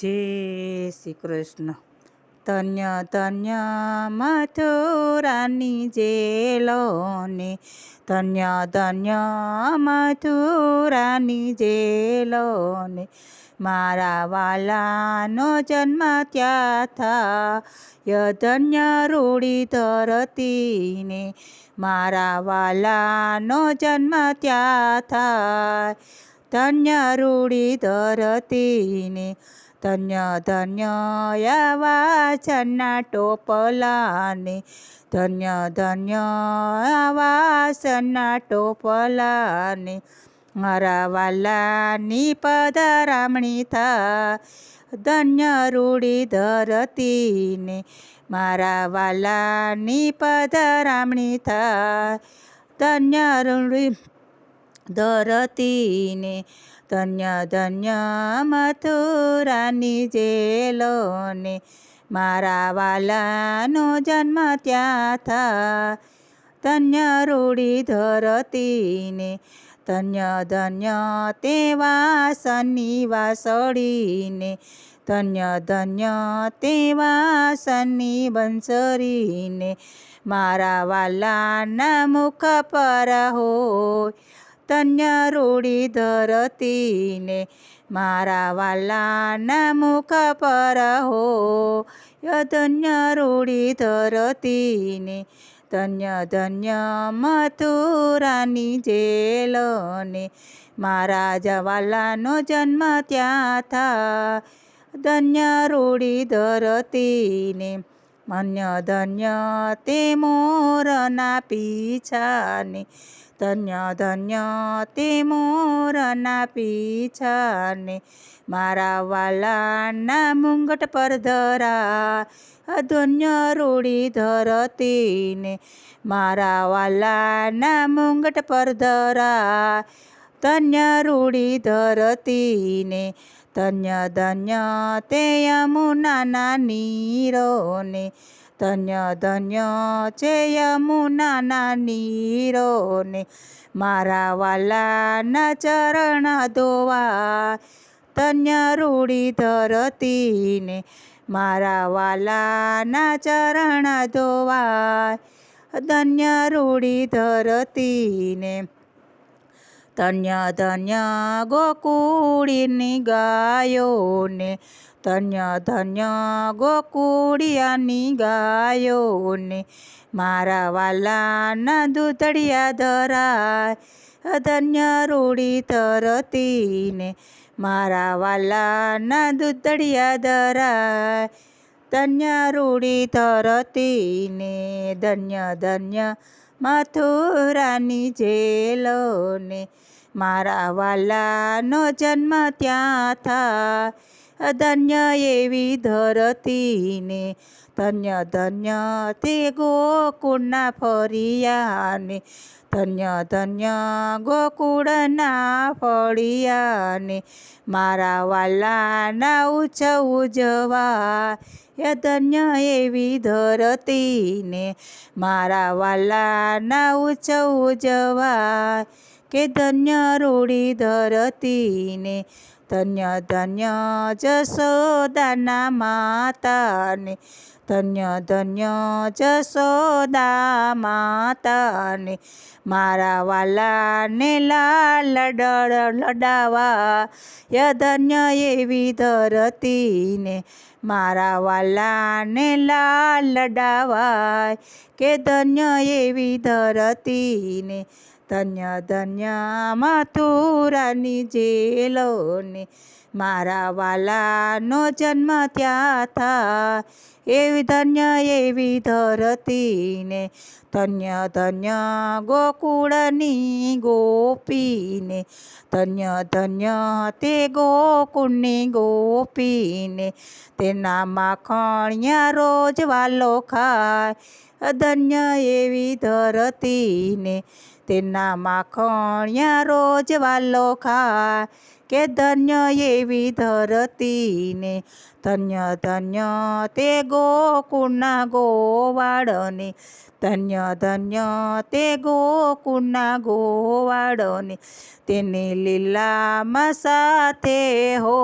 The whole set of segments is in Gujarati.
જય શ્રી કૃષ્ણ ધન્ય ધન્ય મથુરાની જેલોને, ધન્ય ધન્ય મથુરાની જેલોને, મારા વાલાનો જન્મ ત્યાં થાય? ધન્ય રૂડી ધરતીને, મારા વાલાનો જન્મ ત્યાં થાય? ધન્ય રૂડી ધરતીને ધન્ય ધન્ય વાસના ટોપલાને, ધન્ય ધન્ય વાસના ટોપલાને, મારા વાલાની પધરામણી થા, ધન્ય રૂડી ધરતીને, મારા વાલાની પધરામણી થા, ધન્ય રૂડી ધરતીને ધન્ય ધન્ય મથુરાની જેલોને મારા વાલાનો જન્મ ત્યાં થા. ધન્ય રૂડી ધરતીને, ધન્ય ધન્ય તે વાસની વાસળીને ધન્ય ધન્ય તે વાસની બંસરીને મારા વાલાના મુખ પર હોય. ધન્ય રૂડી ધરતીને મારા વાલાના મુખ પર હો. ધન્ય રૂડી ધરતીને ધન્ય ધન્ય મથુરાની જેલને મારા જવાલાનો જન્મ ત્યાં થા. ધન્ય રૂડી ધરતીને મન્ય ધન્ય તે મોરના પીછાને ધન્ય ધન્ય તે મોરના પીછાને મારા વાલાના મુંગટ પર ધરા અધન્ય રૂડી ધરતીને મારા વાલાના મુંગટ પર ધરા ધન્ય રૂડી ધરતીને ધન્ય ધન્ય તે યમુનાના નીરોને ધન્ય ધન્ય છે યમુનાના નીરોને મારા વાલાના ચરણ ધોવા ધન્ય રૂડી ધરતીને મારા વાલાના ચરણ ધોવા ધન્ય રૂડી ધરતીને ધન્ય ધન્ય ગોકુળીની ગાયોને ધન્ય ધન્ય ગોકુળિયાની ગાયોને મારા વાલાના દૂધડિયા ધરાય. ધન્ય રૂડી તરતીને મારા વાલાના દૂધડિયા ધરાય. ધન્ય રૂડી તરતીને ધન્ય ધન્ય મથુરાની જેલોને મારા વાલાનો જન્મ ત્યાં થાય ધન્ય એવી ધરતીને, ધન્ય ધન્ય તે ગોકુળના ફરિયાને ધન્ય ધન્ય ગોકુળના ફળિયાને, મારા વાલાના ઉછ ઉજવા એ ધન્ય એવી ધરતીને, મારા વાલાના ઉછ ઉજવા કે ધન્ય રૂડી ધરતીને ધન્ય ધન્ય જશોદાના માતાને, ધન્ય ધન્ય જશોદા માતાને, મારા વાલાને લાલ લડાવા, ય ધન્ય એવી ધરતીને, મારા વાલાને લાલ લડાવાય, કે ધન્ય એવી ધરતીને ધન્ય ધન્ય મથુરાની જેલોને મારા વાલાનો જન્મ ત્યાં થા. એવી ધન્ય, એવી ધરતીને, ધન્ય ધન્ય ગોકુળની ગોપીને, ધન્ય ધન્ય તે ગોકુળની ગોપીને, તેના માખણિયા રોજ વાલો ખાય. ધન્ય એવી ધરતીને, તેના માખણિયા રોજ વાલો ખાય. કે ધન્ય એવી ધરતીને, ધન્ય ધન્ય તે ગોકુળના ગોવાળને, ધન્ય ધન્ય તે ગોકુળના ગોવાળને, તેને લીલામાં સાથે હો,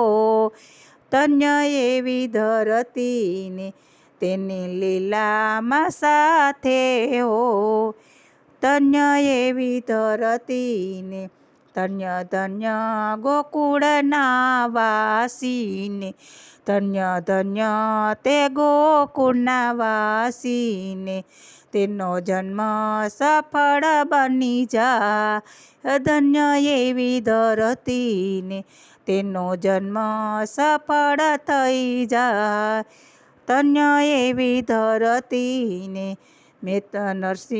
ધન્ય એવી ધરતીને, તેની લીલામાં સાથે હો, ધન્ય એવી ધરતીને ધન્ય ધન્ય ગોકુળના વાસીને ધન્ય ધન્ય તે ગોકુળના વાસીને તેનો જન્મ સફળ બની જા ધન્ય એવી ધરતીને, તેનો જન્મ સફળ થઈ જા ધન્ય એવી ધરતીને મેતા નરસિંહાના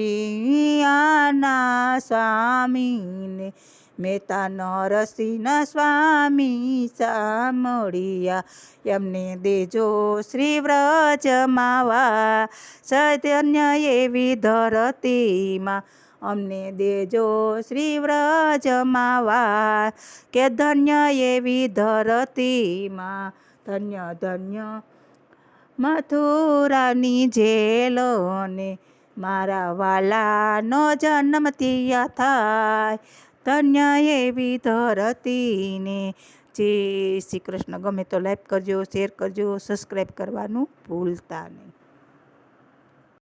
સ્વામીને મેતા નરસિંહ સ્વામી સામળિયા એમને દેજો શ્રી વ્રજમાવા સધન્ય એવી ધરતીમાં. અમને દેજો શ્રી વ્રજમાવા કે ધન્ય એવી ધરતીમાં. ધન્ય ધન્ય મથુરાની જેલોને, મારા વાલાનો જન્મ ત્યાં થાય. ધન્ય એવી ધરતીને જય શ્રી કૃષ્ણ. ગમે તો લાઈક કરજો શેર કરજો સબસ્ક્રાઈબ કરવાનું ભૂલતા નહીં.